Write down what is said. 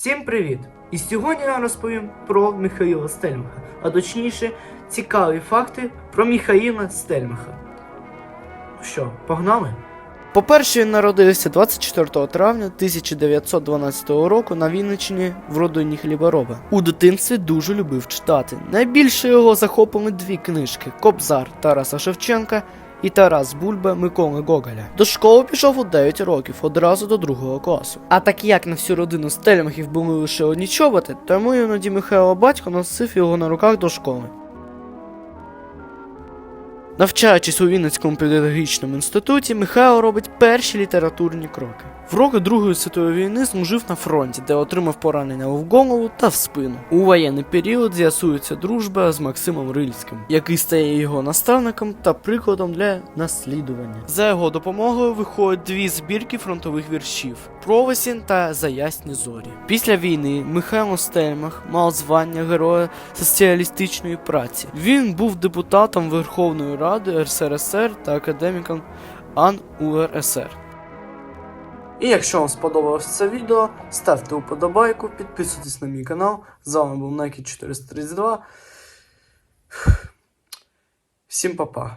Всім привіт! І сьогодні я розповім про Михаїла Стельмаха, а точніше, цікаві факти про Міхаїла Стельмаха. Що, погнали? По-перше, він народився 24 травня 1912 року на Вінниччині в родині хлібороба. У дитинстві дуже любив читати. Найбільше його захопили дві книжки: Кобзар Тараса Шевченка і Тарас Бульба Миколи Гоголя. До школи пішов у 9 років, одразу до другого класу. А так як на всю родину стельмахів були лише одні чоботи, тому іноді Михайло батько носив його на руках до школи. Навчаючись у Вінницькому педагогічному інституті, Михайло робить перші літературні кроки. В роки Другої світової війни служив на фронті, де отримав поранення в голову та в спину. У воєнний період з'ясується дружба з Максимом Рильським, який стає його наставником та прикладом для наслідування. За його допомогою виходять дві збірки фронтових віршів Провесінь та За ясні зорі. Після війни Михайло Стельмах мав звання Героя соціалістичної праці. Він був депутатом Верховної Ради РСРСР та академікам АН. І якщо вам сподобалось це відео, ставте уподобайку, підписуйтесь на мій канал. З вами був Nike 432. Всім па-па.